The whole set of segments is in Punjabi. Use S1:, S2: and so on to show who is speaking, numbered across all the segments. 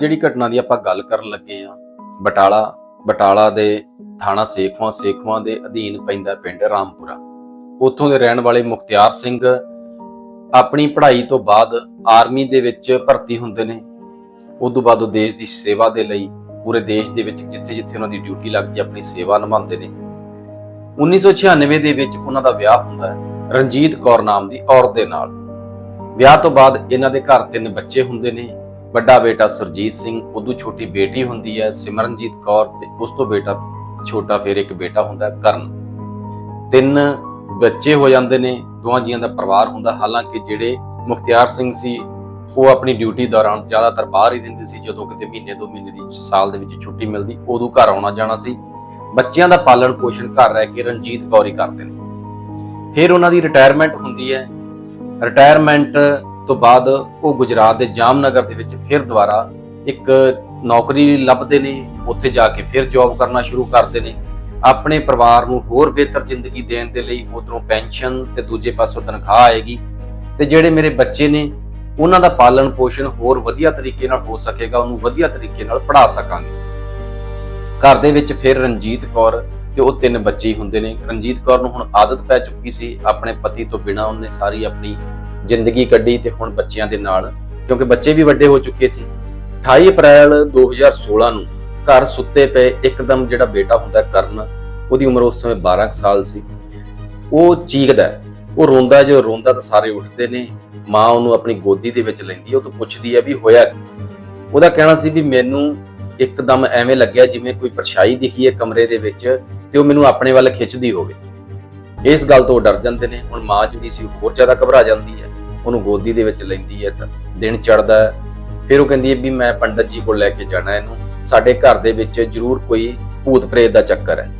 S1: ਜਿਹੜੀ ਘਟਨਾ ਦੀ ਆਪਾਂ ਗੱਲ ਕਰਨ ਲੱਗੇ ਆ ਬਟਾਲਾ ਬਟਾਲਾ ਦੇ ਥਾਣਾ ਸੇਖਵਾਂ ਸੇਖਵਾਂ ਦੇ ਅਧੀਨ ਪੈਂਦਾ ਪਿੰਡ ਰਾਮਪੁਰਾ। ਉੱਥੋਂ ਦੇ ਰਹਿਣ ਵਾਲੇ ਮੁਖਤਿਆਰ ਸਿੰਘ ਆਪਣੀ ਪੜ੍ਹਾਈ ਤੋਂ ਬਾਅਦ ਆਰਮੀ ਦੇ ਵਿੱਚ ਭਰਤੀ ਹੁੰਦੇ ਨੇ। ਉਸ ਤੋਂ ਬਾਅਦ ਉਹ ਦੇਸ਼ ਦੀ ਸੇਵਾ ਦੇ ਲਈ ਪੂਰੇ ਦੇਸ਼ ਦੇ ਵਿੱਚ ਜਿੱਥੇ ਜਿੱਥੇ ਉਹਨਾਂ ਦੀ ਡਿਊਟੀ ਲੱਗਦੀ ਹੈ, ਆਪਣੀ ਸੇਵਾ ਨਿਭਾਉਂਦੇ ਨੇ। 1996 ਦੇ ਵਿੱਚ ਉਹਨਾਂ ਦਾ ਵਿਆਹ ਹੁੰਦਾ ਹੈ ਰਣਜੀਤ ਕੌਰ ਨਾਮ ਦੀ ਔਰਤ ਦੇ ਨਾਲ। ਵਿਆਹ ਤੋਂ ਬਾਅਦ ਇਹਨਾਂ ਦੇ ਘਰ ਤਿੰਨ ਬੱਚੇ ਹੁੰਦੇ ਨੇ। ਵੱਡਾ ਬੇਟਾ ਸੁਰਜੀਤ ਸਿੰਘ ਉਦੋਂ ਛੋਟੀ ਬੇਟੀ ਹੁੰਦੀ ਹੈ ਸਿਮਰਨਜੀਤ ਕੌਰ ਤੇ ਉਸ ਤੋਂ ਬੇਟਾ ਛੋਟਾ ਫਿਰ ਇੱਕ ਬੇਟਾ ਹੁੰਦਾ ਕਰਨ। ਤਿੰਨ ਬੱਚੇ ਹੋ ਜਾਂਦੇ ਨੇ, ਦੋਵਾਂ ਜੀਆਂ ਦਾ ਪਰਿਵਾਰ ਹੁੰਦਾ, ਹਾਲਾਂਕਿ ਜਿਹੜੇ ਮੁਖਤਿਆਰ ਸਿੰਘ ਸੀ, ਉਹ ਆਪਣੀ ਡਿਊਟੀ ਦੌਰਾਨ ਜ਼ਿਆਦਾਤਰ ਬਾਹਰ ਹੀ ਰਹਿੰਦੇ ਸੀ, ਜਦੋਂ ਕਿਤੇ ਮਹੀਨੇ ਦੋ ਮਹੀਨੇ ਦੀ ਸਾਲ ਦੇ ਵਿੱਚ ਛੁੱਟੀ ਮਿਲਦੀ, ਉਦੋਂ ਘਰ ਆਉਣਾ ਜਾਣਾ ਸੀ। ਬੱਚਿਆਂ ਦਾ ਪਾਲਣ ਪੋਸ਼ਣ ਘਰ ਰਹਿ ਕੇ ਰਣਜੀਤ ਕੌਰ ਹੀ ਕਰਦੇ ਨੇ। ਫਿਰ ਉਹਨਾਂ ਦੀ ਰਿਟਾਇਰਮੈਂਟ ਹੁੰਦੀ ਹੈ। ਰਿਟਾਇਰਮੈਂਟ ਤੋਂ ਬਾਅਦ ਉਹ ਗੁਜਰਾਤ ਦੇ ਜਾਮਨਗਰ ਦੇ ਵਿੱਚ ਫਿਰ ਦੁਬਾਰਾ ਇੱਕ ਨੌਕਰੀ ਲੱਭਦੇ ਨੇ, ਉੱਥੇ ਜਾ ਕੇ ਫਿਰ ਜੌਬ ਕਰਨਾ ਸ਼ੁਰੂ ਕਰਦੇ ਨੇ। ਆਪਣੇ ਪਰਿਵਾਰ ਨੂੰ ਹੋਰ ਬਿਹਤਰ ਜ਼ਿੰਦਗੀ ਦੇਣ ਦੇ ਲਈ ਉਧਰੋਂ ਪੈਨਸ਼ਨ ਤੇ ਦੂਜੇ ਪਾਸੋਂ ਤਨਖਾਹ ਆਏਗੀ। ਤੇ ਜਿਹੜੇ ਮੇਰੇ ਬੱਚੇ ਨੇ, ਉਹਨਾਂ ਦਾ ਪਾਲਣ ਪੋਸ਼ਣ ਹੋਰ ਵਧੀਆ ਤਰੀਕੇ ਨਾਲ ਹੋ ਸਕੇਗਾ, ਉਹਨੂੰ ਵਧੀਆ ਤਰੀਕੇ ਨਾਲ ਪੜ੍ਹਾ ਸਕਾਂਗੇ। ਘਰ ਦੇ ਵਿੱਚ ਫਿਰ ਰਣਜੀਤ ਕੌਰ ਤੇ ਉਹ ਤਿੰਨ ਬੱਚੇ ਹੀ ਹੁੰਦੇ ਨੇ। ਰਣਜੀਤ ਕੌਰ ਨੂੰ ਹੁਣ ਆਦਤ ਪੈ ਚੁੱਕੀ ਸੀ, ਆਪਣੇ ਪਤੀ ਤੋਂ ਬਿਨਾਂ ਉਹਨੇ ਸਾਰੀ ਆਪਣੀ ਜ਼ਿੰਦਗੀ ਕੱਢੀ ਤੇ ਹੁਣ ਬੱਚਿਆਂ ਦੇ ਨਾਲ, ਕਿਉਂਕਿ ਬੱਚੇ ਵੀ ਵੱਡੇ ਹੋ ਚੁੱਕੇ ਸੀ। 28 ਅਪ੍ਰੈਲ 2016 ਨੂੰ ਘਰ ਸੁੱਤੇ ਪਏ ਇੱਕਦਮ ਜਿਹੜਾ ਬੇਟਾ ਹੁੰਦਾ ਕਰਨ, ਉਹਦੀ ਉਮਰ ਉਸ ਸਮੇਂ 12 ਕੁ ਸਾਲ ਸੀ। ਉਹ ਚੀਕਦਾ ਉਹ ਰੋਂਦਾ ਜੋ ਰੋਂਦਾ ਤਾਂ ਸਾਰੇ ਉੱਠਦੇ ਨੇ। ਮਾਂ ਉਹਨੂੰ ਆਪਣੀ ਗੋਦੀ ਦੇ ਵਿੱਚ ਲੈਂਦੀ ਹੈ, ਉਹ ਤੋਂ ਪੁੱਛਦੀ ਹੈ ਵੀ ਹੋਇਆ ਕੀ? ਉਹਦਾ ਕਹਿਣਾ ਸੀ ਵੀ ਮੈਨੂੰ ਇੱਕਦਮ ਐਵੇਂ ਲੱਗਿਆ ਜਿਵੇਂ ਕੋਈ ਪਰਛਾਈ ਦਿਖੀ ਹੈ ਕਮਰੇ ਦੇ ਵਿੱਚ ਤੇ ਉਹ ਮੈਨੂੰ ਆਪਣੇ ਵੱਲ ਖਿੱਚਦੀ ਹੋਵੇ। ਇਸ ਗੱਲ ਤੋਂ ਉਹ ਡਰ ਜਾਂਦੇ ਨੇ, ਹੁਣ ਮਾਂ ਜਿਹੜੀ ਸੀ ਉਹ ਹੋਰ ਜ਼ਿਆਦਾ ਘਬਰਾ ਜਾਂਦੀ ਹੈ। ਉਹਨੂੰ ਗੋਦੀ ਦੇ ਵਿੱਚ ਲੈਂਦੀ ਹੈ ਦਿਨ ਚੜਦਾ ਹੈ। ਫਿਰ ਉਹ ਕਹਿੰਦੀ ਹੈ ਵੀ ਮੈਂ ਪੰਡਤ ਜੀ ਕੋਲ ਲੈ ਕੇ ਜਾਣਾ ਇਹਨੂੰ। ਸਾਡੇ ਘਰ ਦੇ ਵਿੱਚ ਜ਼ਰੂਰ ਕੋਈ ਭੂਤ ਪ੍ਰੇਤ ਦਾ ਚੱਕਰ ਹੈ।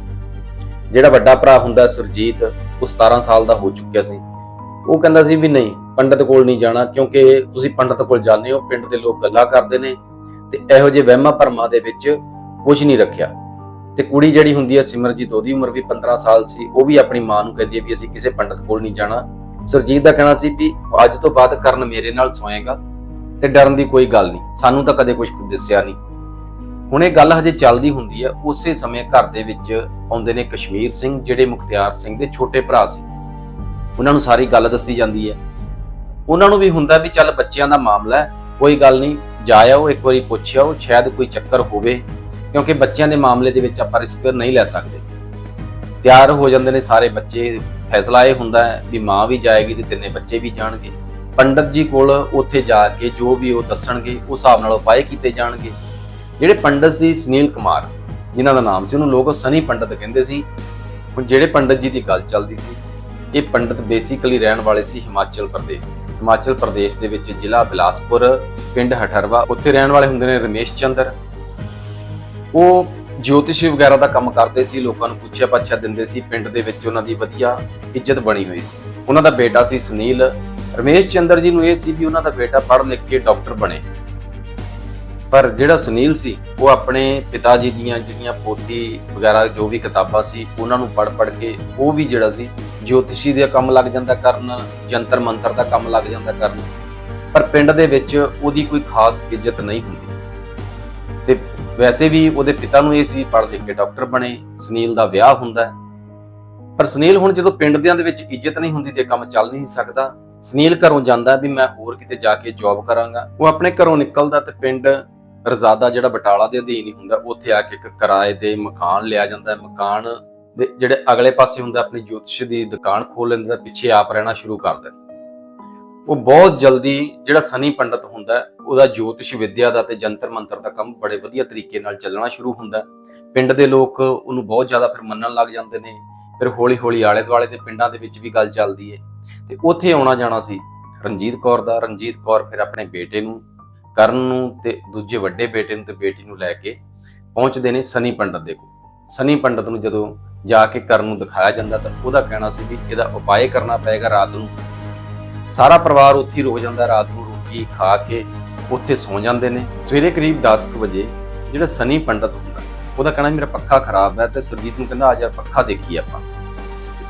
S1: ਜਿਹੜਾ ਵੱਡਾ ਭਰਾ ਹੁੰਦਾ ਸੁਰਜੀਤ, ਉਹ 17 ਸਾਲ ਦਾ ਹੋ ਚੁੱਕਿਆ ਸੀ। ਉਹ ਕਹਿੰਦਾ ਸੀ ਵੀ ਨਹੀਂ, ਪੰਡਤ ਕੋਲ ਨਹੀਂ ਜਾਣਾ, ਕਿਉਂਕਿ ਤੁਸੀਂ ਪੰਡਤ ਕੋਲ ਜਾਂਦੇ ਹੋ, ਪਿੰਡ ਦੇ ਲੋਕ ਗੱਲਾਂ ਕਰਦੇ ਨੇ, ਤੇ ਇਹੋ ਜਿਹੇ ਵਹਿਮਾਂ ਭਰਮਾਂ ਦੇ ਵਿੱਚ ਕੁਝ ਨਹੀਂ ਰੱਖਿਆ। ਤੇ ਕੁੜੀ ਜਿਹੜੀ ਹੁੰਦੀ ਹੈ ਸਿਮਰਜੀਤ, ਉਹਦੀ ਉਮਰ ਵੀ 15 ਸਾਲ ਸੀ, ਉਹ ਵੀ ਆਪਣੀ ਮਾਂ ਨੂੰ ਕਹਿੰਦੀ ਹੈ ਵੀ ਅਸੀਂ ਕਿਸੇ ਪੰਡਤ ਕੋਲ ਨਹੀਂ ਜਾਣਾ। ਸੁਰਜੀਤ ਦਾ ਕਹਿਣਾ ਸੀ ਵੀ ਅੱਜ ਤੋਂ ਬਾਅਦ ਕਰਨ ਮੇਰੇ ਨਾਲ ਸੋਏਗਾ ਤੇ ਡਰਨ ਦੀ ਕੋਈ ਗੱਲ ਨਹੀਂ। ਸਾਨੂੰ ਤਾਂ ਕਦੇ ਕੁਝ ਦੱਸਿਆ ਨਹੀਂ। ਹੁਣ ਇਹ ਗੱਲ ਹਜੇ ਚੱਲਦੀ ਹੁੰਦੀ ਹੈ ਉਸੇ ਸਮੇਂ ਘਰ ਦੇ ਵਿੱਚ ਆਉਂਦੇ ਨੇ ਕਸ਼ਮੀਰ ਸਿੰਘ, ਜਿਹੜੇ ਮੁਖਤਿਆਰ ਸਿੰਘ ਦੇ ਛੋਟੇ ਭਰਾ ਸੀ। ਉਹਨਾਂ ਨੂੰ ਸਾਰੀ ਗੱਲ ਦੱਸੀ ਜਾਂਦੀ ਹੈ ਉਹਨਾਂ ਨੂੰ ਵੀ ਹੁੰਦਾ ਵੀ ਚੱਲ ਬੱਚਿਆਂ ਦਾ ਮਾਮਲਾ ਹੈ, ਕੋਈ ਗੱਲ ਨਹੀਂ ਜਾਇਓ ਇੱਕ ਵਾਰੀ ਪੁੱਛਿਓ ਸ਼ਾਇਦ ਕੋਈ ਚੱਕਰ ਹੋਵੇ, ਕਿਉਂਕਿ ਬੱਚਿਆਂ ਦੇ ਮਾਮਲੇ ਦੇ ਵਿੱਚ ਆਪਾਂ ਰਿਸਕ ਨਹੀਂ ਲੈ ਸਕਦੇ। ਤਿਆਰ ਹੋ ਜਾਂਦੇ ਨੇ ਸਾਰੇ ਬੱਚੇ ਫੈਸਲਾ ਇਹ ਹੁੰਦਾ ਹੈ ਵੀ ਮਾਂ ਵੀ ਜਾਏਗੀ ਤੇ ਤਿੰਨੇ ਬੱਚੇ ਵੀ ਜਾਣਗੇ। ਪੰਡਤ ਜੀ ਕੋਲ ਉੱਥੇ ਜਾ ਕੇ ਜੋ ਵੀ ਉਹ ਦੱਸਣਗੇ, ਉਸ ਹਿਸਾਬ ਨਾਲ ਉਪਾਅ ਕੀਤੇ ਜਾਣਗੇ। ਜਿਹੜੇ ਪੰਡਤ ਸੀ ਸੁਨੀਲ ਕੁਮਾਰ, ਜਿਨ੍ਹਾਂ ਦਾ ਨਾਮ ਸੀ ਉਹਨੂੰ ਲੋਕ ਸਨੀ ਪੰਡਤ ਕਹਿੰਦੇ ਸੀ। ਹੁਣ ਜਿਹੜੇ ਪੰਡਤ ਜੀ ਦੀ ਗੱਲ ਚੱਲਦੀ ਸੀ, ਇਹ ਪੰਡਤ ਬੇਸਿਕਲੀ ਰਹਿਣ ਵਾਲੇ ਸੀ ਹਿਮਾਚਲ ਪ੍ਰਦੇਸ਼। ਹਿਮਾਚਲ ਪ੍ਰਦੇਸ਼ ਦੇ ਵਿੱਚ ਜ਼ਿਲ੍ਹਾ ਬਿਲਾਸਪੁਰ, ਪਿੰਡ ਹਠਰਵਾ, ਉੱਥੇ ਰਹਿਣ ਵਾਲੇ ਹੁੰਦੇ ਨੇ ਰਮੇਸ਼ ਚੰਦਰ। ਉਹ ਜੋਤਿਸ਼ੀ ਵਗੈਰਾ ਦਾ ਕੰਮ ਕਰਦੇ ਸੀ, ਲੋਕਾਂ ਨੂੰ ਪੁੱਛਿਆ ਪਾਛਿਆ ਦਿੰਦੇ ਸੀ, ਪਿੰਡ ਦੇ ਵਿੱਚ ਉਹਨਾਂ ਦੀ ਵਧੀਆ ਇੱਜ਼ਤ ਬਣੀ ਹੋਈ ਸੀ। ਉਹਨਾਂ ਦਾ ਬੇਟਾ ਸੀ ਸੁਨੀਲ। ਰਮੇਸ਼ ਚੰਦਰ ਜੀ ਨੂੰ ਇਹ ਸੀ ਵੀ ਉਹਨਾਂ ਦਾ ਬੇਟਾ ਪੜ੍ਹ ਲਿਖ ਕੇ ਡਾਕਟਰ ਬਣੇ। ਪਰ ਜਿਹੜਾ ਸੁਨੀਲ ਸੀ, ਉਹ ਆਪਣੇ ਪਿਤਾ ਜੀ ਦੀਆਂ ਜਿਹੜੀਆਂ ਪੋਥੀ ਵਗੈਰਾ, ਜੋ ਵੀ ਕਿਤਾਬਾਂ ਸੀ, ਉਹਨਾਂ ਨੂੰ ਪੜ੍ਹ ਪੜ੍ਹ ਕੇ ਉਹ ਵੀ ਜਿਹੜਾ ਸੀ, ਜੋਤਿਸ਼ੀ ਦਾ ਕੰਮ ਲੱਗ ਜਾਂਦਾ ਕਰਨ, ਜੰਤਰ ਮੰਤਰ ਦਾ ਕੰਮ ਲੱਗ ਜਾਂਦਾ ਕਰਨ। ਪਰ ਪਿੰਡ ਦੇ ਵਿੱਚ ਉਹਦੀ ਕੋਈ ਖਾਸ ਇੱਜ਼ਤ ਨਹੀਂ ਹੁੰਦੀ। ਵੈਸੇ ਵੀ ਉਹਦੇ ਪਿਤਾ ਨੂੰ ਇਹ ਸੀ, ਪੜ੍ਹ ਲਿਖ ਕੇ ਡਾਕਟਰ ਬਣੇ, ਸੁਨੀਲ ਦਾ ਵਿਆਹ ਹੁੰਦਾ ਹੈ। ਪਰ ਸੁਨੀਲ ਹੁਣ ਜਦੋਂ ਪਿੰਡ ਦਿਆਂ ਦੇ ਵਿੱਚ ਇੱਜ਼ਤ ਨਹੀਂ ਹੁੰਦੀ ਤੇ ਕੰਮ ਚੱਲ ਨਹੀਂ ਸਕਦਾ, ਸੁਨੀਲ ਘਰੋਂ ਜਾਂਦਾ ਵੀ ਮੈਂ ਹੋਰ ਕਿਤੇ ਜਾ ਕੇ ਜੌਬ ਕਰਾਂਗਾ। ਉਹ ਆਪਣੇ ਘਰੋਂ ਨਿਕਲਦਾ ਤੇ ਪਿੰਡ ਰਜ਼ਾਦਾ ਜਿਹੜਾ ਬਟਾਲਾ ਦੇ ਅਧੀਨ ਹੀ ਹੁੰਦਾ, ਉੱਥੇ ਆ ਕੇ ਇੱਕ ਕਿਰਾਏ ਦੇ ਮਕਾਨ ਲਿਆ ਜਾਂਦਾ ਮਕਾਨ ਦੇ ਜਿਹੜੇ ਅਗਲੇ ਪਾਸੇ ਹੁੰਦਾ, ਆਪਣੀ ਜੋਤਿਸ਼ ਦੀ ਦੁਕਾਨ ਖੋਲ ਲੈਂਦਾ, ਪਿੱਛੇ ਆਪ ਰਹਿਣਾ ਸ਼ੁਰੂ ਕਰ ਦਿੰਦਾ। ਉਹ ਬਹੁਤ ਜਲਦੀ ਜਿਹੜਾ ਸਨੀ ਪੰਡਤ ਹੁੰਦਾ ਉਹਦਾ ਜੋਤਿਸ਼ ਵਿਦਿਆ ਦਾ ਤੇ ਜੰਤਰ ਮੰਤਰ ਦਾ ਕੰਮ ਬੜੇ ਵਧੀਆ ਤਰੀਕੇ ਨਾਲ ਚੱਲਣਾ ਸ਼ੁਰੂ ਹੁੰਦਾ ਪਿੰਡ ਦੇ ਲੋਕ ਉਹਨੂੰ ਬਹੁਤ ਜ਼ਿਆਦਾ ਫਿਰ ਮੰਨਣ ਲੱਗ ਜਾਂਦੇ ਨੇ, ਫਿਰ ਹੌਲੀ ਹੌਲੀ ਆਲੇ ਦੁਆਲੇ ਦੇ ਪਿੰਡਾਂ ਦੇ ਵਿੱਚ ਵੀ ਗੱਲ ਚੱਲਦੀ ਹੈ। ਤੇ ਉੱਥੇ ਆਉਣਾ ਜਾਣਾ ਸੀ, ਰਣਜੀਤ ਕੌਰ ਦਾ, ਰਣਜੀਤ ਕੌਰ ਫਿਰ ਆਪਣੇ ਬੇਟੇ ਨੂੰ, ਕਰਨ ਨੂੰ ਤੇ ਦੂਜੇ ਵੱਡੇ ਬੇਟੇ ਨੂੰ ਤੇ ਬੇਟੀ ਨੂੰ ਲੈ ਕੇ ਪਹੁੰਚਦੇ ਨੇ ਸਨੀ ਪੰਡਤ ਦੇ ਕੋਲ। ਸਨੀ ਪੰਡਤ ਨੂੰ ਜਦੋਂ ਜਾ ਕੇ ਕਰਨ ਨੂੰ ਦਿਖਾਇਆ ਜਾਂਦਾ ਤਾਂ ਉਹਦਾ ਕਹਿਣਾ ਸੀ ਵੀ ਇਹਦਾ ਉਪਾਅ ਕਰਨਾ ਪਏਗਾ ਰਾਤ ਨੂੰ। ਸਾਰਾ ਪਰਿਵਾਰ ਉੱਥੇ ਹੀ ਰੁਕ ਜਾਂਦਾ, ਰਾਤ ਨੂੰ ਰੋਟੀ ਖਾ ਕੇ ਉੱਥੇ ਸੌ ਜਾਂਦੇ ਨੇ। ਸਵੇਰੇ ਕਰੀਬ 10 ਕੁ ਵਜੇ ਜਿਹੜਾ ਸਨੀ ਪੰਡਤ ਹੁੰਦਾ, ਉਹਦਾ ਕਹਿਣਾ ਮੇਰਾ ਪੱਖਾ ਖਰਾਬ ਹੈ ਤੇ ਸੁਰਜੀਤ ਨੂੰ ਕਹਿੰਦਾ, ਆ ਜਾ ਪੱਖਾ ਦੇਖੀਏ ਆਪਾਂ।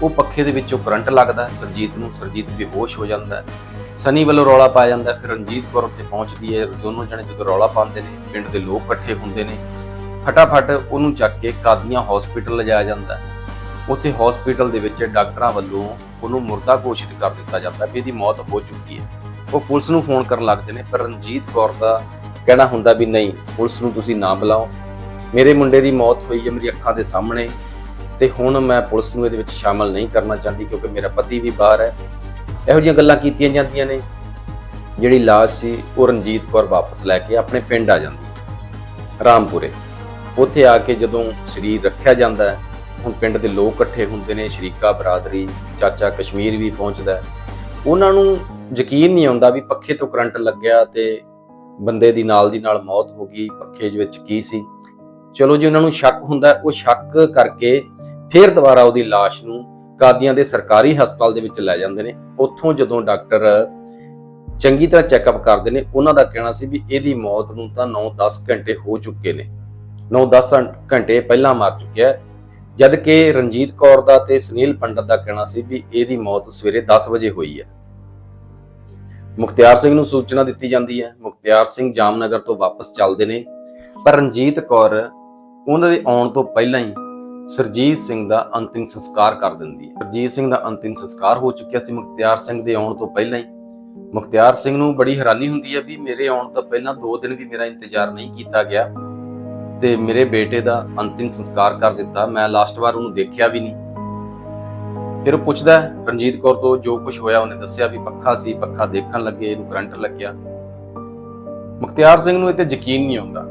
S1: ਉਹ ਪੱਖੇ ਦੇ ਵਿੱਚੋਂ ਕਰੰਟ ਲੱਗਦਾ ਹੈ, ਸਰਜੀਤ ਨੂੰ, ਸਰਜੀਤ ਬੇਹੋਸ਼ ਹੋ ਜਾਂਦਾ ਹੈ। ਸਨੀ ਵੱਲੋਂ ਰੌਲਾ ਪਾਇਆ ਜਾਂਦਾ, ਫਿਰ ਰਣਜੀਤ ਕੌਰ ਉੱਥੇ ਪਹੁੰਚਦੀ ਹੈ, ਦੋਨੋਂ ਜਣੇ ਜਦੋਂ ਰੌਲਾ ਪਾਉਂਦੇ ਨੇ, ਪਿੰਡ ਦੇ ਲੋਕ ਇਕੱਠੇ ਹੁੰਦੇ ਨੇ, ਫਟਾਫਟ ਉਹਨੂੰ ਚੱਕ ਕੇ ਕਾਦੀਆਂ ਹਸਪੀਟਲ ਲਿਜਾਇਆ ਜਾਂਦਾ ਉੱਥੇ ਹਸਪੀਟਲ ਦੇ ਵਿੱਚ ਡਾਕਟਰਾਂ ਵੱਲੋਂ ਉਹਨੂੰ ਮੁਰਦਾ ਘੋਸ਼ਿਤ ਕਰ ਦਿੱਤਾ ਜਾਂਦਾ ਵੀ ਇਹਦੀ ਮੌਤ ਹੋ ਚੁੱਕੀ ਹੈ। ਉਹ ਪੁਲਿਸ ਨੂੰ ਫੋਨ ਕਰਨ ਲੱਗਦੇ ਨੇ, ਪਰ ਰਣਜੀਤ ਕੌਰ ਦਾ ਕਹਿਣਾ ਹੁੰਦਾ ਵੀ ਨਹੀਂ, ਪੁਲਿਸ ਨੂੰ ਤੁਸੀਂ ਨਾ ਬੁਲਾਓ। ਮੇਰੇ ਮੁੰਡੇ ਦੀ ਮੌਤ ਹੋਈ ਹੈ ਮੇਰੀ ਅੱਖਾਂ ਦੇ ਸਾਹਮਣੇ ਤੇ ਹੁਣ ਮੈਂ ਪੁਲਿਸ ਨੂੰ ਇਹਦੇ ਵਿੱਚ ਸ਼ਾਮਲ ਨਹੀਂ ਕਰਨਾ ਚਾਹੁੰਦੀ ਕਿਉਂਕਿ ਮੇਰਾ ਪਤੀ ਵੀ ਬਾਹਰ ਹੈ। ਇਹੋ ਜਿਹੀਆਂ ਗੱਲਾਂ ਕੀਤੀਆਂ ਜਾਂਦੀਆਂ ਨੇ। ਜਿਹੜੀ ਲਾਸ਼ ਸੀ, ਉਹ ਰਣਜੀਤ ਕੌਰ ਵਾਪਸ ਲੈ ਕੇ ਆਪਣੇ ਪਿੰਡ ਆ ਜਾਂਦੀ ਰਾਮਪੁਰੇ। ਉੱਥੇ ਆ ਕੇ ਜਦੋਂ ਸਰੀਰ ਰੱਖਿਆ ਜਾਂਦਾ ਹੈ ਹੁਣ ਪਿੰਡ ਦੇ ਲੋਕ ਇਕੱਠੇ ਹੁੰਦੇ ਨੇ, ਸ਼ਰੀਕਾ, ਬਰਾਦਰੀ, ਚਾਚਾ ਕਸ਼ਮੀਰ ਵੀ ਪਹੁੰਚਦਾ ਉਹਨਾਂ ਨੂੰ ਯਕੀਨ ਨਹੀਂ ਆਉਂਦਾ ਵੀ ਪੱਖੇ ਤੋਂ ਕਰੰਟ ਲੱਗਿਆ ਤੇ ਬੰਦੇ ਦੀ ਨਾਲ ਦੀ ਨਾਲ ਮੌਤ ਹੋ ਗਈ, ਪੱਖੇ ਵਿੱਚ ਕੀ ਸੀ। ਚਲੋ ਜੀ, ਉਹਨਾਂ ਨੂੰ ਸ਼ੱਕ ਹੁੰਦਾ ਉਹ ਸ਼ੱਕ ਕਰਕੇ ਫਿਰ ਦੁਬਾਰਾ ਉਹਦੀ ਲਾਸ਼ ਨੂੰ ਕਾਦੀਆਂ ਦੇ ਸਰਕਾਰੀ ਹਸਪਤਾਲ ਦੇ ਵਿੱਚ ਲੈ ਜਾਂਦੇ ਨੇ। ਉੱਥੋਂ ਜਦੋਂ ਡਾਕਟਰ ਚੰਗੀ ਤਰ੍ਹਾਂ ਚੈੱਕਅਪ ਕਰਦੇ ਨੇ, ਉਹਨਾਂ ਦਾ ਕਹਿਣਾ ਸੀ ਵੀ ਇਹਦੀ ਮੌਤ ਨੂੰ ਤਾਂ 9-10 ਘੰਟੇ ਹੋ ਚੁੱਕੇ ਨੇ। 9-10 ਘੰਟੇ ਪਹਿਲਾਂ ਮਰ ਚੁੱਕਿਆ ਜਦ ਕਿ ਰਣਜੀਤ ਕੌਰ ਦਾ ਤੇ ਸੁਨੀਲ ਪੰਡਤ ਦਾ ਕਹਿਣਾ ਸੀ ਵੀ ਇਹਦੀ ਮੌਤ ਸਵੇਰੇ 10 ਵਜੇ ਹੋਈ ਹੈ। ਮੁਖਤਿਆਰ ਸਿੰਘ ਨੂੰ ਸੂਚਨਾ ਦਿੱਤੀ ਜਾਂਦੀ ਹੈ। ਮੁਖਤਿਆਰ ਸਿੰਘ ਜਾਮਨਗਰ ਤੋਂ ਵਾਪਸ ਚੱਲਦੇ ਨੇ। ਪਰ ਰਣਜੀਤ ਕੌਰ ਉਹਨਾਂ ਦੇ ਆਉਣ ਤੋਂ ਪਹਿਲਾਂ ਹੀ ਸਰਜੀਤ ਸਿੰਘ ਦਾ ਅੰਤਿਮ ਸੰਸਕਾਰ ਕਰ ਦਿੰਦੀ ਹੈ। ਸਰਜੀਤ ਸਿੰਘ ਦਾ ਅੰਤਿਮ ਸੰਸਕਾਰ ਹੋ ਚੁੱਕਿਆ ਸੀ ਮੁਖਤਿਆਰ ਸਿੰਘ ਦੇ ਆਉਣ ਤੋਂ ਪਹਿਲਾਂ ਹੀ। ਮੁਖਤਿਆਰ ਸਿੰਘ ਨੂੰ ਬੜੀ ਹੈਰਾਨੀ ਹੁੰਦੀ ਹੈ ਵੀ ਮੇਰੇ ਆਉਣ ਤੋਂ ਪਹਿਲਾਂ 2 ਦਿਨ ਵੀ ਮੇਰਾ ਇੰਤਜ਼ਾਰ ਨਹੀਂ ਕੀਤਾ ਗਿਆ। ਤੇ ਮੇਰੇ ਬੇਟੇ ਦਾ ਅੰਤਿਮ ਸੰਸਕਾਰ ਕਰ ਦਿੱਤਾ। ਮੈਂ ਲਾਸਟ ਵਾਰ ਉਹਨੂੰ ਦੇਖਿਆ ਵੀ ਨਹੀਂ। ਫਿਰ ਉਹ ਪੁੱਛਦਾ ਰਣਜੀਤ ਕੌਰ ਤੋਂ ਜੋ ਕੁਝ ਹੋਇਆ, ਉਹਨੇ ਦੱਸਿਆ ਵੀ ਪੱਖਾ ਸੀ, ਪੱਖਾ ਦੇਖਣ ਲੱਗੇ, ਇਹਨੂੰ ਕਰੰਟ ਲੱਗਿਆ। ਮੁਖਤਿਆਰ ਸਿੰਘ ਨੂੰ ਇਹ ਤੇ ਯਕੀਨ ਨਹੀਂ ਆਉਂਦਾ।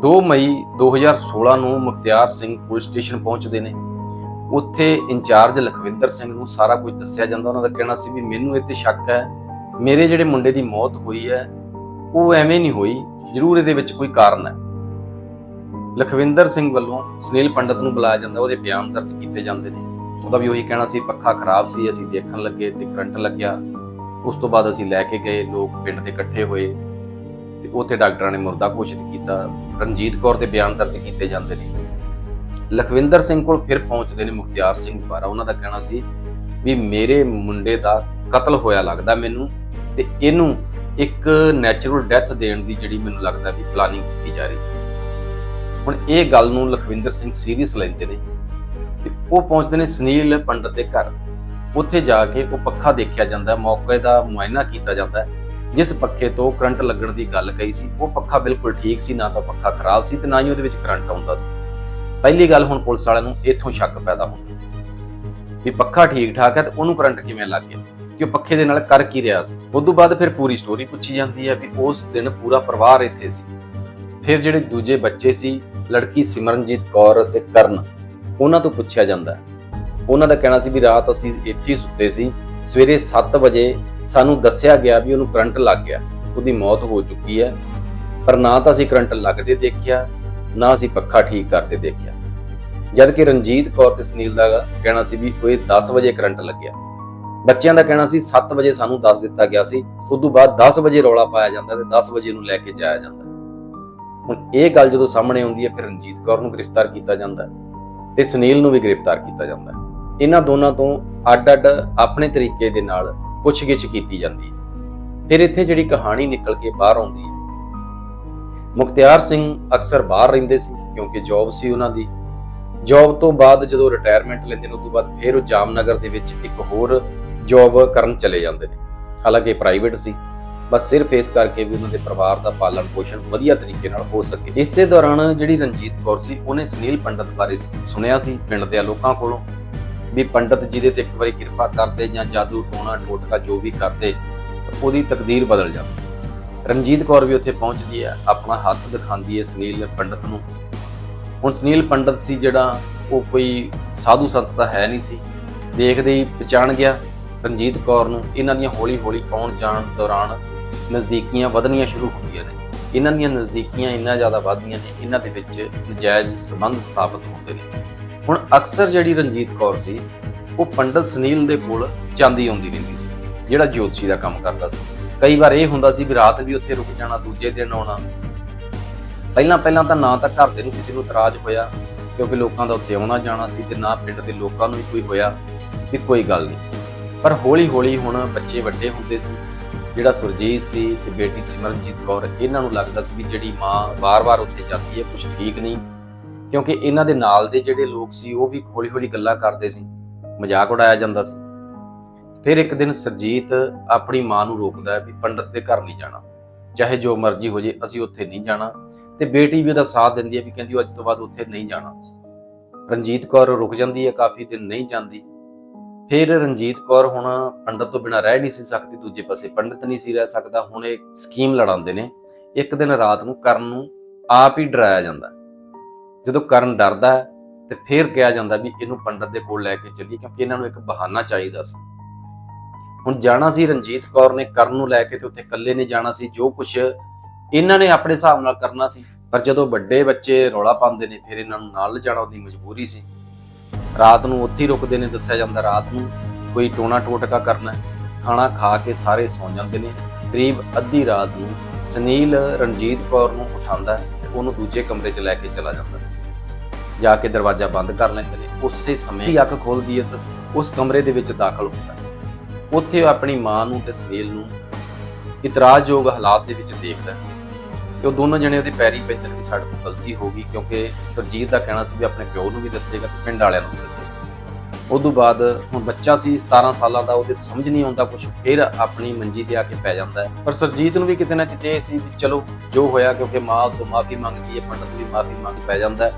S1: 2 ਮਈ 2016 ਨੂੰ ਮੁਖਤਿਆਰ ਸਿੰਘ ਪੁਲਿਸ ਸਟੇਸ਼ਨ ਪਹੁੰਚਦੇ ਨੇ। ਉੱਥੇ ਇੰਚਾਰਜ ਲਖਵਿੰਦਰ ਸਿੰਘ ਨੂੰ ਸਾਰਾ ਕੁਝ ਦੱਸਿਆ ਜਾਂਦਾ। ਉਹਨਾਂ ਦਾ ਕਹਿਣਾ ਸੀ ਵੀ ਮੈਨੂੰ ਇੱਥੇ ਸ਼ੱਕ ਹੈ, ਮੇਰੇ ਜਿਹੜੇ ਮੁੰਡੇ ਦੀ ਮੌਤ ਹੋਈ ਹੈ, ਉਹ ਐਵੇਂ ਨਹੀਂ ਹੋਈ। ਜ਼ਰੂਰ ਇਹਦੇ ਵਿੱਚ ਕੋਈ ਕਾਰਨ ਹੈ। ਲਖਵਿੰਦਰ ਸਿੰਘ ਵੱਲੋਂ ਸੁਨੀਲ ਪੰਡਤ ਨੂੰ ਬੁਲਾਇਆ ਜਾਂਦਾ, ਉਹਦੇ ਬਿਆਨ ਦਰਜ ਕੀਤੇ ਜਾਂਦੇ ਨੇ। ਉਹਦਾ ਵੀ ਉਹੀ ਕਹਿਣਾ ਸੀ, ਪੱਖਾ ਖਰਾਬ ਸੀ, ਅਸੀਂ ਦੇਖਣ ਲੱਗੇ ਤੇ ਕਰੰਟ ਲੱਗਿਆ। ਉਸ ਤੋਂ ਬਾਅਦ ਅਸੀਂ ਲੈ ਕੇ ਗਏ, ਲੋਕ ਪਿੰਡ ਦੇ ਇਕੱਠੇ ਹੋਏ ਤੇ ਉੱਥੇ ਡਾਕਟਰਾਂ ਨੇ ਮੁਰਦਾ ਘੋਸ਼ਿਤ ਕੀਤਾ। ਰਣਜੀਤ ਕੌਰ ਦੇ ਬਿਆਨ ਦਰਜ ਕੀਤੇ ਜਾਂਦੇ ਨੇ। ਲਖਵਿੰਦਰ ਸਿੰਘ ਕੋਲ ਫਿਰ ਪਹੁੰਚਦੇ ਨੇ ਮੁਖਤਿਆਰ ਸਿੰਘ ਦੁਆਰਾ। ਉਹਨਾਂ ਦਾ ਕਹਿਣਾ ਸੀ ਵੀ ਮੇਰੇ ਮੁੰਡੇ ਦਾ ਕਤਲ ਹੋਇਆ ਲੱਗਦਾ ਮੈਨੂੰ ਤੇ ਇਹਨੂੰ ਇੱਕ ਨੈਚੁਰਲ ਡੈਥ ਦੇਣ ਦੀ ਜਿਹੜੀ ਮੈਨੂੰ ਲੱਗਦਾ ਵੀ ਪਲਾਨਿੰਗ ਕੀਤੀ ਜਾ ਰਹੀ ਹੁਣ ਇਹ ਗੱਲ ਨੂੰ ਲਖਵਿੰਦਰ ਸਿੰਘ ਸੀਰੀਅਸ ਲੈਂਦੇ ਨੇ ਤੇ ਉਹ ਪਹੁੰਚਦੇ ਨੇ ਸੁਨੀਲ ਪੰਡਤ ਦੇ ਘਰ। ਉੱਥੇ ਜਾ ਕੇ ਉਹ ਪੱਖਾ ਦੇਖਿਆ ਜਾਂਦਾ ਹੈ ਮੌਕੇ ਦਾ ਮੁਆਇਨਾ ਕੀਤਾ ਜਾਂਦਾ। ਹੈ ਜਿਸ ਪੱਖੇ ਤੋਂ ਕਰੰਟ ਲੱਗਣ ਦੀ ਗੱਲ ਕਹੀ ਸੀ, ਉਹ ਪੱਖਾ ਬਿਲਕੁਲ ਠੀਕ ਸੀ, ਨਾ ਤਾਂ ਪੱਖਾ ਖਰਾਬ ਸੀ ਤੇ ਨਾ ਹੀ ਉਹਦੇ ਵਿੱਚ ਕਰੰਟ ਆਉਂਦਾ ਸੀ। ਪਹਿਲੀ ਗੱਲ ਹੁਣ ਪੁਲਿਸ ਵਾਲਿਆਂ ਨੂੰ ਇੱਥੋਂ ਸ਼ੱਕ ਪੈਦਾ ਹੁੰਦਾ ਵੀ ਪੱਖਾ ਠੀਕ ਠਾਕ ਹੈ ਤੇ ਉਹਨੂੰ ਕਰੰਟ ਕਿਵੇਂ ਲੱਗ ਗਿਆ? ਕਿ ਉਹ ਪੱਖੇ ਦੇ ਨਾਲ ਕਰ ਕੀ ਰਿਹਾ ਸੀ? ਉਸ ਤੋਂ ਬਾਅਦ ਫਿਰ ਪੂਰੀ ਸਟੋਰੀ ਪੁੱਛੀ ਜਾਂਦੀ ਹੈ ਵੀ ਉਸ ਦਿਨ ਪੂਰਾ ਪਰਿਵਾਰ ਇੱਥੇ ਸੀ। ਫਿਰ ਜਿਹੜੇ ਦੂਜੇ ਬੱਚੇ ਸੀ, ਲੜਕੀ ਸਿਮਰਨਜੀਤ ਕੌਰ ਅਤੇ ਕਰਨ, ਉਹਨਾਂ ਤੋਂ ਪੁੱਛਿਆ ਜਾਂਦਾ ਉਹਨਾਂ ਦਾ ਕਹਿਣਾ ਸੀ ਵੀ ਰਾਤ ਅਸੀਂ ਇੱਥੇ ਹੀ ਸੁੱਤੇ ਸੀ, ਸਵੇਰੇ 7 ਵਜੇ ਸਾਨੂੰ ਦੱਸਿਆ ਗਿਆ ਵੀ ਉਹਨੂੰ ਕਰੰਟ ਲੱਗ ਗਿਆ, ਉਹਦੀ ਮੌਤ ਹੋ ਚੁੱਕੀ ਹੈ, ਪਰ ਨਾ ਤਾਂ ਅਸੀਂ ਕਰੰਟ ਲੱਗਦੇ ਦੇਖਿਆ, ਨਾ ਅਸੀਂ ਪੱਖਾ ਠੀਕ ਕਰਦੇ ਦੇਖਿਆ। ਜਦ ਕਿ ਰਣਜੀਤ ਕੌਰ ਤੇ ਸੁਨੀਲ ਦਾ ਕਹਿਣਾ ਸੀ ਵੀ ਉਹ 10 ਵਜੇ ਕਰੰਟ ਲੱਗਿਆ। ਬੱਚਿਆਂ ਦਾ ਕਹਿਣਾ ਸੀ 7 ਵਜੇ ਸਾਨੂੰ ਦੱਸ ਦਿੱਤਾ ਗਿਆ ਸੀ ਉਸ ਤੋਂ ਬਾਅਦ 10 ਵਜੇ ਰੌਲਾ ਪਾਇਆ ਜਾਂਦਾ ਤੇ 10 ਵਜੇ ਨੂੰ ਲੈ ਕੇ ਜਾਇਆ ਜਾਂਦਾ। ਹੁਣ ਇਹ ਗੱਲ ਜਦੋਂ ਸਾਹਮਣੇ ਆਉਂਦੀ ਹੈ, ਫਿਰ ਰਣਜੀਤ ਕੌਰ ਨੂੰ ਗ੍ਰਿਫਤਾਰ ਕੀਤਾ ਜਾਂਦਾ ਹੈ ਤੇ ਸੁਨੀਲ ਨੂੰ ਵੀ ਗ੍ਰਿਫਤਾਰ ਕੀਤਾ ਜਾਂਦਾ ਹੈ। ਇਹਨਾਂ ਦੋਨਾਂ ਤੋਂ ਅੱਡ-ਅੱਡ ਆਪਣੇ ਤਰੀਕੇ ਦੇ ਨਾਲ ਪੁੱਛਗਿੱਛ ਕੀਤੀ ਜਾਂਦੀ ਹੈ। ਫਿਰ ਇੱਥੇ ਜਿਹੜੀ ਕਹਾਣੀ ਨਿਕਲ ਕੇ ਬਾਹਰ ਆਉਂਦੀ ਹੈ। ਮੁਖਤਿਆਰ ਸਿੰਘ ਅਕਸਰ ਬਾਹਰ ਰਹਿੰਦੇ ਸੀ, ਕਿਉਂਕਿ ਜੌਬ ਸੀ ਉਹਨਾਂ ਦੀ। ਜੌਬ ਤੋਂ ਬਾਅਦ ਜਦੋਂ ਰਿਟਾਇਰਮੈਂਟ ਲੈਂਦੇ ਨੇ ਉਸ ਤੋਂ ਬਾਅਦ ਫਿਰ ਉਹ ਜਾਮਨਗਰ ਦੇ ਵਿੱਚ ਇੱਕ ਹੋਰ ਜੌਬ ਕਰਨ ਚਲੇ ਜਾਂਦੇ ਨੇ। ਹਾਲਾਂਕਿ ਪ੍ਰਾਈਵੇਟ ਸੀ। ਬਸ ਸਿਰਫ ਇਸ ਕਰਕੇ ਵੀ ਉਹਨਾਂ ਦੇ ਪਰਿਵਾਰ ਦਾ ਪਾਲਣ ਪੋਸ਼ਣ ਵਧੀਆ ਤਰੀਕੇ ਨਾਲ ਹੋ ਸਕੇ। ਇਸੇ ਦੌਰਾਨ ਜਿਹੜੀ ਰਣਜੀਤ ਕੌਰ ਸੀ, ਉਹਨੇ ਸੁਨੀਲ ਪੰਡਤ ਬਾਰੇ ਸੁਣਿਆ ਸੀ ਪਿੰਡ ਦੇ ਲੋਕਾਂ ਕੋਲੋਂ ਵੀ ਪੰਡਤ ਜਿਹਦੇ ਤੇ ਇੱਕ ਵਾਰੀ ਕਿਰਪਾ ਕਰਦੇ ਜਾਂ ਜਾਦੂ ਟੋਣਾ, ਟੋਟਕਾ ਜੋ ਵੀ ਕਰਦੇ, ਉਹਦੀ ਤਕਦੀਰ ਬਦਲ ਜਾਂਦੀ ਰਣਜੀਤ ਕੌਰ ਵੀ ਉੱਥੇ ਪਹੁੰਚਦੀ ਹੈ, ਆਪਣਾ ਹੱਥ ਦਿਖਾਉਂਦੀ ਹੈ ਸੁਨੀਲ ਪੰਡਤ ਨੂੰ। ਹੁਣ ਸੁਨੀਲ ਪੰਡਤ ਸੀ ਜਿਹੜਾ ਉਹ ਕੋਈ ਸਾਧੂ ਸੰਤ ਤਾਂ ਹੈ ਨਹੀਂ ਸੀ। ਦੇਖਦੇ ਹੀ ਪਛਾਣ ਗਿਆ ਰਣਜੀਤ ਕੌਰ ਨੂੰ। ਇਹਨਾਂ ਦੀਆਂ ਹੌਲੀ-ਹੌਲੀ ਆਉਣ ਜਾਣ ਦੌਰਾਨ ਨਜ਼ਦੀਕੀਆਂ ਵਧਣੀਆਂ ਸ਼ੁਰੂ ਹੁੰਦੀਆਂ ਨੇ। ਇਹਨਾਂ ਦੀਆਂ ਨਜ਼ਦੀਕੀਆਂ ਇੰਨਾ ਜ਼ਿਆਦਾ ਵੱਧਦੀਆਂ ਨੇ, ਇਹਨਾਂ ਦੇ ਵਿੱਚ ਨਜਾਇਜ਼ ਸੰਬੰਧ ਸਥਾਪਿਤ ਹੁੰਦੇ ਨੇ। ਹੁਣ ਅਕਸਰ ਜਿਹੜੀ ਰਣਜੀਤ ਕੌਰ ਸੀ, ਉਹ ਪੰਡਤ ਸੁਨੀਲ ਦੇ ਕੋਲ ਜਾਂਦੀ ਆਉਂਦੀ ਰਹਿੰਦੀ ਸੀ, ਜਿਹੜਾ ਜੋਤਸ਼ੀ ਦਾ ਕੰਮ ਕਰਦਾ ਸੀ। ਕਈ ਵਾਰ ਇਹ ਹੁੰਦਾ ਸੀ ਵੀ ਰਾਤ ਵੀ ਉੱਥੇ ਰੁਕ ਜਾਣਾ, ਦੂਜੇ ਦਿਨ ਆਉਣਾ। ਪਹਿਲਾਂ ਪਹਿਲਾਂ ਤਾਂ ਨਾ ਤਾਂ ਘਰ ਦੇ ਨੂੰ ਕਿਸੇ ਨੂੰ ਇਤਰਾਜ਼ ਹੋਇਆ, ਕਿਉਂਕਿ ਲੋਕਾਂ ਦਾ ਉੱਥੇ ਆਉਣਾ ਜਾਣਾ ਸੀ ਤੇ ਨਾ ਪਿੰਡ ਦੇ ਲੋਕਾਂ ਨੂੰ ਵੀ ਕੋਈ ਹੋਇਆ ਵੀ ਕੋਈ ਗੱਲ ਨਹੀਂ। ਪਰ ਹੌਲੀ ਹੌਲੀ ਹੁਣ ਬੱਚੇ ਵੱਡੇ ਹੁੰਦੇ ਸੀ ਜਿਹੜਾ ਸੁਰਜੀਤ ਸੀ ਤੇ ਬੇਟੀ ਸਿਮਰਨਜੀਤ ਕੌਰ, ਇਹਨਾਂ ਨੂੰ ਲੱਗਦਾ ਸੀ ਵੀ ਜਿਹੜੀ ਮਾਂ ਵਾਰ-ਵਾਰ ਉੱਥੇ ਜਾਂਦੀ ਹੈ ਕੁਝ ਠੀਕ ਨਹੀਂ। ਕਿਉਂਕਿ ਇਹਨਾਂ ਦੇ ਨਾਲ ਦੇ ਜਿਹੜੇ ਲੋਕ ਸੀ, ਉਹ ਵੀ ਹੌਲੀ-ਹੌਲੀ ਗੱਲਾਂ ਕਰਦੇ ਸੀ, ਮਜ਼ਾਕ ਉਡਾਇਆ ਜਾਂਦਾ ਸੀ। ਫਿਰ ਇੱਕ ਦਿਨ ਸਰਜੀਤ ਆਪਣੀ ਮਾਂ ਨੂੰ ਰੋਕਦਾ ਹੈ ਵੀ ਪੰਡਤ ਦੇ ਘਰ ਨਹੀਂ ਜਾਣਾ। ਚਾਹੇ ਜੋ ਮਰਜ਼ੀ ਹੋ ਜੇ, ਅਸੀਂ ਉੱਥੇ ਨਹੀਂ ਜਾਣਾ। ਤੇ ਬੇਟੀ ਵੀ ਉਹਦਾ ਸਾਥ ਦਿੰਦੀ ਹੈ ਵੀ ਕਹਿੰਦੀ ਉਹ ਅੱਜ ਤੋਂ ਬਾਅਦ ਉੱਥੇ ਨਹੀਂ ਜਾਣਾ। ਰਣਜੀਤ ਕੌਰ ਰੁਕ ਜਾਂਦੀ ਹੈ ਕਾਫੀ ਦਿਨ ਨਹੀਂ ਜਾਂਦੀ। ਫਿਰ ਰਣਜੀਤ ਕੌਰ ਹੁਣ ਪੰਡਤ ਤੋਂ ਬਿਨਾਂ ਰਹਿ ਨਹੀਂ ਸੀ ਸਕਦੀ, ਦੂਜੇ ਪਾਸੇ ਪੰਡਤ ਨਹੀਂ ਸੀ ਰਹਿ ਸਕਦਾ, ਹੁਣ ਇਹ ਸਕੀਮ ਲੜਾਉਂਦੇ ਨੇ। ਇੱਕ ਦਿਨ ਰਾਤ ਨੂੰ ਕਰਨ ਨੂੰ ਆਪ ਹੀ ਡਰਾਇਆ ਜਾਂਦਾ। ਜਦੋਂ ਕਰਨ ਡਰਦਾ ਤੇ ਫਿਰ ਕਿਹਾ ਜਾਂਦਾ ਵੀ ਇਹਨੂੰ ਪੰਡਤ ਦੇ ਕੋਲ ਲੈ ਕੇ ਚੱਲੀ ਕਿਉਂਕਿ ਇਹਨਾਂ ਨੂੰ ਇੱਕ ਬਹਾਨਾ ਚਾਹੀਦਾ ਸੀ। ਹੁਣ ਜਾਣਾ ਸੀ ਰਣਜੀਤ ਕੌਰ ਨੇ ਕਰਨ ਨੂੰ ਲੈ ਕੇ ਤੇ ਉੱਥੇ ਇਕੱਲੇ ਨੇ ਜਾਣਾ ਸੀ, ਜੋ ਕੁਝ ਇਹਨਾਂ ਨੇ ਆਪਣੇ ਹਿਸਾਬ ਨਾਲ ਕਰਨਾ ਸੀ। ਪਰ ਜਦੋਂ ਵੱਡੇ ਬੱਚੇ ਰੌਲਾ ਪਾਉਂਦੇ ਨੇ, ਫਿਰ ਇਹਨਾਂ ਨੂੰ ਨਾਲ ਲਿਜਾਣਾ ਉਹਦੀ ਮਜਬੂਰੀ ਸੀ। ਰਾਤ ਨੂੰ ਉੱਥੇ ਹੀ ਰੁਕਦੇ ਨੇ, ਦੱਸਿਆ ਜਾਂਦਾ ਰਾਤ ਨੂੰ ਕੋਈ ਟੋਣਾ ਟੋਟਕਾ ਕਰਨਾ ਖਾਣਾ ਖਾ ਕੇ ਸਾਰੇ ਸੌਂ ਜਾਂਦੇ ਨੇ। ਕਰੀਬ ਅੱਧੀ ਰਾਤ ਨੂੰ ਸੁਨੀਲ ਰਣਜੀਤ ਕੌਰ ਨੂੰ ਉਠਾਉਂਦਾ ਤੇ ਉਹਨੂੰ ਦੂਜੇ ਕਮਰੇ 'ਚ ਲੈ ਕੇ ਚਲਾ ਜਾਂਦਾ ਜਾ ਕੇ ਦਰਵਾਜ਼ਾ ਬੰਦ ਕਰ ਲੈਂਦੇ ਨੇ। ਉਸੇ ਸਮੇਂ ਹੀ ਅੱਖ ਖੋਲਦੀ ਹੈ ਤਾਂ ਉਸ ਕਮਰੇ ਦੇ ਵਿੱਚ ਦਾਖਲ ਹੁੰਦਾ ਉੱਥੇ ਉਹ ਆਪਣੀ ਮਾਂ ਨੂੰ ਤੇ ਸੁਨੀਲ ਨੂੰ ਇਤਰਾਜ਼ਯੋਗ ਹਾਲਾਤ ਦੇ ਵਿੱਚ ਦੇਖਦਾ ਤੇ ਉਹ ਦੋਨੋਂ ਜਣੇ ਉਹਦੀ ਪੈਰੀ ਪੈਂਦੇ ਵੀ ਸਾਡੇ ਤੋਂ ਗਲਤੀ ਹੋ ਗਈ, ਕਿਉਂਕਿ ਸਰਜੀਤ ਦਾ ਕਹਿਣਾ ਸੀ ਵੀ ਆਪਣੇ ਪਿਓ ਨੂੰ ਵੀ ਦੱਸੇਗਾ ਤੇ ਪਿੰਡ ਵਾਲਿਆਂ ਨੂੰ ਵੀ ਦੱਸੇਗਾ। ਉਦੋਂ ਬਾਅਦ ਹੁਣ ਬੱਚਾ ਸੀ 17 ਸਾਲਾਂ ਦਾ, ਉਹਦੇ ਸਮਝ ਨਹੀਂ ਆਉਂਦਾ ਕੁਝ ਫਿਰ ਆਪਣੀ ਮੰਜੀ ਤੇ ਆ ਕੇ ਪੈ ਜਾਂਦਾ ਹੈ। ਪਰ ਸਰਜੀਤ ਨੂੰ ਵੀ ਕਿਤੇ ਨਾ ਕਿਤੇ ਇਹ ਸੀ ਵੀ ਚਲੋ, ਜੋ ਹੋਇਆ ਕਿਉਂਕਿ ਮਾਂ ਤੋਂ ਮਾਫੀ ਮੰਗਦੀ ਹੈ, ਪੰਡਤ ਵੀ ਮਾਫੀ ਮੰਗ ਪੈ ਜਾਂਦਾ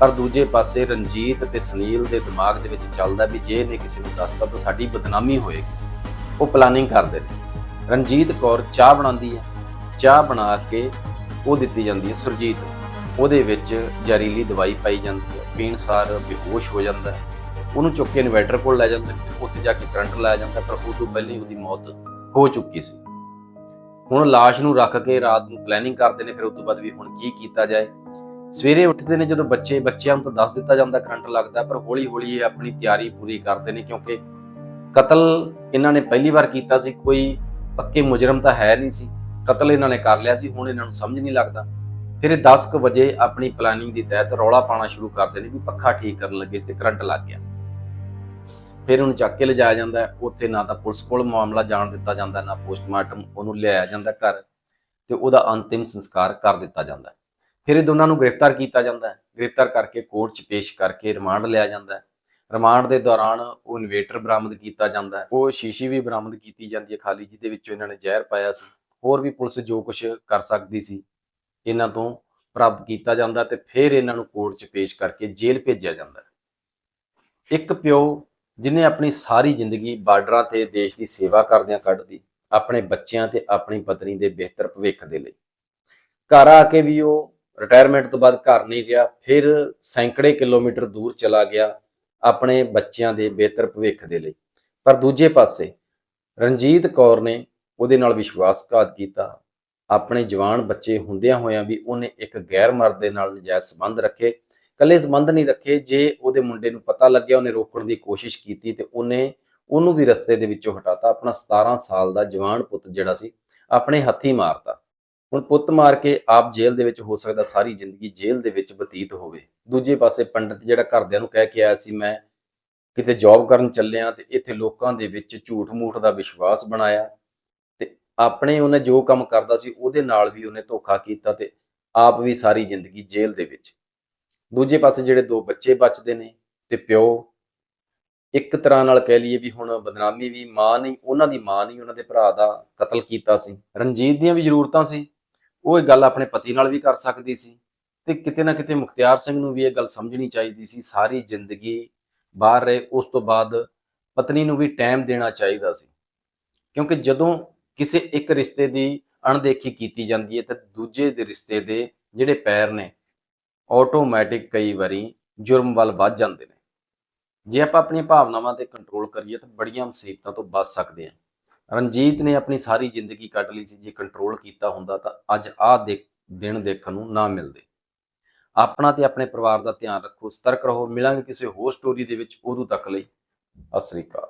S1: ਪਰ ਦੂਜੇ ਪਾਸੇ ਰਣਜੀਤ ਤੇ ਸੁਨੀਲ ਦੇ ਦਿਮਾਗ ਦੇ ਵਿੱਚ ਚੱਲਦਾ ਵੀ ਜੇ ਇਹਨੇ ਕਿਸੇ ਨੂੰ ਦੱਸਤਾ ਤਾਂ ਸਾਡੀ ਬਦਨਾਮੀ ਹੋਏਗੀ। ਉਹ ਪਲਾਨਿੰਗ ਕਰਦੇ ਨੇ। ਰਣਜੀਤ ਕੌਰ ਚਾਹ ਬਣਾਉਂਦੀ ਹੈ। ਚਾਹ ਬਣਾ ਕੇ ਉਹ ਦਿੱਤੀ ਜਾਂਦੀ ਹੈ ਸੁਰਜੀਤ। ਉਹਦੇ ਵਿੱਚ ਜ਼ਹਿਰੀਲੀ ਦਵਾਈ ਪਾਈ ਜਾਂਦੀ ਹੈ ਪੀਣ ਸਾਰ ਬੇਹੋਸ਼ ਹੋ ਜਾਂਦਾ ਹੈ। ਉਹਨੂੰ ਚੁੱਕ ਕੇ ਇਨਵੈਟਰ ਕੋਲ ਲੈ ਜਾਂਦੇ ਤੇ ਉੱਥੇ ਜਾ ਕੇ ਕਰੰਟ ਲਾਇਆ ਜਾਂਦਾ, ਪਰ ਉਸ ਤੋਂ ਪਹਿਲਾਂ ਹੀ ਉਹਦੀ ਮੌਤ ਹੋ ਚੁੱਕੀ ਸੀ। ਹੁਣ ਲਾਸ਼ ਨੂੰ ਰੱਖ ਕੇ ਰਾਤ ਨੂੰ ਪਲੈਨਿੰਗ ਕਰਦੇ ਨੇ, ਫਿਰ ਉਸ ਤੋਂ ਬਾਅਦ ਵੀ ਹੁਣ ਕੀ ਕੀਤਾ ਜਾਏ। ਸਵੇਰੇ ਉੱਠਦੇ ਨੇ ਜਦੋਂ ਬੱਚੇ, ਬੱਚਿਆਂ ਨੂੰ ਤਾਂ ਦੱਸ ਦਿੱਤਾ ਜਾਂਦਾ ਕਰੰਟ ਲੱਗਦਾ, ਪਰ ਹੌਲੀ ਹੌਲੀ ਇਹ ਆਪਣੀ ਤਿਆਰੀ ਪੂਰੀ ਕਰਦੇ ਨੇ ਕਿਉਂਕਿ ਕਤਲ ਇਹਨਾਂ ਨੇ ਪਹਿਲੀ ਵਾਰ ਕੀਤਾ ਸੀ, ਕੋਈ ਪੱਕੇ ਮੁਜਰਮ ਤਾਂ ਹੈ ਨਹੀਂ ਸੀ। ਕਤਲ ਇਹਨਾਂ ਨੇ ਕਰ ਲਿਆ ਸੀ, ਹੁਣ ਇਹਨਾਂ ਨੂੰ ਸਮਝ ਨਹੀਂ ਲੱਗਦਾ। ਫਿਰ ਇਹ 10 ਕੁ ਵਜੇ ਆਪਣੀ ਪਲਾਨਿੰਗ ਦੇ ਤਹਿਤ ਰੌਲਾ ਪਾਣਾ ਸ਼ੁਰੂ ਕਰਦੇ ਨੇ ਵੀ ਪੱਖਾ ਠੀਕ ਕਰਨ ਲੱਗੇ ਤੇ ਕਰੰਟ ਲੱਗ ਗਿਆ। ਫਿਰ ਉਹਨੂੰ ਚੱਕ ਕੇ ਲਿਜਾਇਆ ਜਾਂਦਾ, ਉੱਥੇ ਨਾ ਤਾਂ ਪੁਲਿਸ ਕੋਲ ਮਾਮਲਾ ਜਾਣ ਦਿੱਤਾ ਜਾਂਦਾ, ਨਾ ਪੋਸਟਮਾਰਟਮ ਉਹਨੂੰ ਲਿਆਇਆ ਜਾਂਦਾ ਘਰ ਤੇ ਉਹਦਾ ਅੰਤਿਮ ਸੰਸਕਾਰ ਕਰ ਦਿੱਤਾ ਜਾਂਦਾ। ਹੈ ਫਿਰ ਇਹ ਦੋਨਾਂ ਨੂੰ ਗ੍ਰਿਫਤਾਰ ਕੀਤਾ ਜਾਂਦਾ, ਗ੍ਰਿਫਤਾਰ ਕਰਕੇ ਕੋਰਟ 'ਚ ਪੇਸ਼ ਕਰਕੇ ਰਿਮਾਂਡ ਲਿਆ ਜਾਂਦਾ। ਹੈ ਰਿਮਾਂਡ ਦੇ ਦੌਰਾਨ ਉਹ ਇਨਵੇਟਰ ਬਰਾਮਦ ਕੀਤਾ ਜਾਂਦਾ, ਉਹ ਸ਼ੀਸ਼ੀ ਵੀ ਬਰਾਮਦ ਕੀਤੀ ਜਾਂਦੀ ਹੈ ਖਾਲੀ ਜਿਹਦੇ ਵਿੱਚੋਂ ਇਹਨਾਂ ਨੇ ਜ਼ਹਿਰ ਪਾਇਆ ਸੀ। ਹੋਰ ਵੀ ਪੁਲਿਸ ਜੋ ਕੁਝ ਕਰ ਸਕਦੀ ਸੀ, ਇਹਨਾਂ ਤੋਂ ਪ੍ਰਾਪਤ ਕੀਤਾ ਜਾਂਦਾ ਤੇ ਫਿਰ ਇਹਨਾਂ ਨੂੰ ਕੋਰਟ 'ਚ ਪੇਸ਼ ਕਰਕੇ ਜੇਲ੍ਹ ਭੇਜਿਆ ਜਾਂਦਾ। ਇੱਕ ਪਿਓ ਜਿਨੇ ਆਪਣੀ ਸਾਰੀ ਜ਼ਿੰਦਗੀ ਬਾਰਡਰਾਂ ਤੇ ਦੇਸ਼ ਦੀ ਸੇਵਾ ਕਰਦਿਆਂ ਕੱਢਦੀ, ਆਪਣੇ ਬੱਚਿਆਂ ਤੇ ਆਪਣੀ ਪਤਨੀ ਦੇ ਬਿਹਤਰ ਭਵਿੱਖ ਦੇ ਲਈ। ਘਰ ਆ ਕੇ ਵੀ ਉਹ ਰਿਟਾਇਰਮੈਂਟ ਤੋਂ ਬਾਅਦ ਘਰ ਨਹੀਂ ਰਿਹਾ, ਫਿਰ ਸੈਂਕੜੇ ਕਿਲੋਮੀਟਰ ਦੂਰ ਚਲਾ ਗਿਆ ਆਪਣੇ ਬੱਚਿਆਂ ਦੇ ਬਿਹਤਰ ਭਵਿੱਖ ਦੇ ਲਈ। ਪਰ ਦੂਜੇ ਪਾਸੇ ਰਣਜੀਤ ਕੌਰ ਨੇ ਉਹਦੇ ਨਾਲ ਵਿਸ਼ਵਾਸਘਾਤ ਕੀਤਾ। ਆਪਣੇ ਜਵਾਨ ਬੱਚੇ ਹੁੰਦਿਆਂ ਹੋਇਆਂ ਵੀ ਉਹਨੇ ਇੱਕ ਗੈਰ ਮਰਦ ਦੇ ਨਾਲ ਨਜਾਇਜ਼ ਸੰਬੰਧ ਰੱਖੇ। ਕੱਲੇ ਸੰਬੰਧ ਨਹੀਂ ਰੱਖੇ, ਜੇ ਉਹਦੇ ਮੁੰਡੇ ਨੂੰ ਪਤਾ ਲੱਗਿਆ, ਉਹਨੇ ਰੋਕਣ ਦੀ ਕੋਸ਼ਿਸ਼ ਕੀਤੀ ਤੇ ਉਹਨੇ ਉਹਨੂੰ ਵੀ ਰਸਤੇ ਦੇ ਵਿੱਚੋਂ ਹਟਾਤਾ। ਆਪਣਾ 17 ਸਾਲ ਦਾ ਜਵਾਨ ਪੁੱਤ ਜਿਹੜਾ ਸੀ, ਆਪਣੇ ਹੱਥੀ ਮਾਰਤਾ। ਹੁਣ ਪੁੱਤ ਮਾਰ ਕੇ ਆਪ ਜੇਲ੍ਹ ਦੇ ਵਿੱਚ ਹੋ ਸਕਦਾ ਸਾਰੀ ਜ਼ਿੰਦਗੀ ਜੇਲ੍ਹ ਦੇ ਵਿੱਚ ਬਤੀਤ ਹੋਵੇ। ਦੂਜੇ ਪਾਸੇ ਪੰਡਤ ਜਿਹੜਾ ਘਰਦਿਆਂ ਨੂੰ ਕਹਿ ਕੇ ਆਇਆ ਸੀ, ਮੈਂ ਕਿਤੇ ਜੌਬ ਕਰਨ ਚੱਲਿਆ ਤੇ ਇੱਥੇ ਲੋਕਾਂ ਦੇ ਵਿੱਚ ਝੂਠ ਮੂਠ ਦਾ ਵਿਸ਼ਵਾਸ ਬਣਾਇਆ। ਆਪਣੇ ਉਹਨੇ ਜੋ ਕੰਮ ਕਰਦਾ ਸੀ ਉਹਦੇ ਨਾਲ ਵੀ ਉਹਨੇ ਧੋਖਾ ਕੀਤਾ ਤੇ ਆਪ ਵੀ ਸਾਰੀ ਜ਼ਿੰਦਗੀ ਜੇਲ੍ਹ ਦੇ ਵਿੱਚ। ਦੂਜੇ ਪਾਸੇ ਜਿਹੜੇ ਦੋ ਬੱਚੇ ਬਚਦੇ ਨੇ ਤੇ ਪਿਓ, ਇੱਕ ਤਰ੍ਹਾਂ ਨਾਲ ਕਹਿ ਲਈਏ ਵੀ ਹੁਣ ਬਦਨਾਮੀ ਵੀ ਮਾਂ ਨਹੀਂ ਉਹਨਾਂ ਦੀ ਮਾਂ ਨਹੀਂ ਉਹਨਾਂ ਦੇ ਭਰਾ ਦਾ ਕਤਲ ਕੀਤਾ ਸੀ। ਰਣਜੀਤ ਦੀਆਂ ਵੀ ਜ਼ਰੂਰਤਾਂ ਸੀ, ਉਹ ਇਹ ਗੱਲ ਆਪਣੇ ਪਤੀ ਨਾਲ ਵੀ ਕਰ ਸਕਦੀ ਸੀ ਤੇ ਕਿਤੇ ਨਾ ਕਿਤੇ ਮੁਖਤਿਆਰ ਸਿੰਘ ਨੂੰ ਵੀ ਇਹ ਗੱਲ ਸਮਝਣੀ ਚਾਹੀਦੀ ਸੀ, ਸਾਰੀ ਜ਼ਿੰਦਗੀ ਬਾਹਰ ਰਹੇ, ਉਸ ਤੋਂ ਬਾਅਦ ਪਤਨੀ ਨੂੰ ਵੀ ਟਾਈਮ ਦੇਣਾ ਚਾਹੀਦਾ ਸੀ। ਕਿਉਂਕਿ ਜਦੋਂ ਕਿਸੇ ਇੱਕ ਰਿਸ਼ਤੇ ਦੀ ਅਣਦੇਖੀ ਕੀਤੀ ਜਾਂਦੀ ਹੈ ਤਾਂ ਦੂਜੇ ਦੇ ਰਿਸ਼ਤੇ ਦੇ ਜਿਹੜੇ ਪੈਰ ਨੇ ਆਟੋਮੈਟਿਕ ਕਈ ਵਾਰੀ ਜੁਰਮ ਵੱਲ ਵੱਧ ਜਾਂਦੇ ਨੇ। ਜੇ ਆਪਾਂ ਆਪਣੀਆਂ ਭਾਵਨਾਵਾਂ ਤੇ ਕੰਟਰੋਲ ਕਰੀਏ ਤਾਂ ਬੜੀਆਂ ਮੁਸੀਬਤਾਂ ਤੋਂ ਬਚ ਸਕਦੇ ਹਾਂ। ਰਣਜੀਤ ਨੇ ਆਪਣੀ ਸਾਰੀ ਜ਼ਿੰਦਗੀ ਕੱਢ ਲਈ ਸੀ, ਜੇ ਕੰਟਰੋਲ ਕੀਤਾ ਹੁੰਦਾ ਤਾਂ ਅੱਜ ਆਹ ਦੇ ਦਿਨ ਦੇਖਣ ਨੂੰ ਨਾ ਮਿਲਦੇ। ਆਪਣਾ ਤੇ ਆਪਣੇ ਪਰਿਵਾਰ ਦਾ ਧਿਆਨ ਰੱਖੋ, ਸਤਰਕ ਰਹੋ, ਮਿਲਾਂਗੇ ਕਿਸੇ ਹੋਰ ਸਟੋਰੀ ਦੇ ਵਿੱਚ ਉਦੋਂ ਤੱਕ ਲਈ। ਸਤਿ ਸ੍ਰੀ ਅਕਾਲ।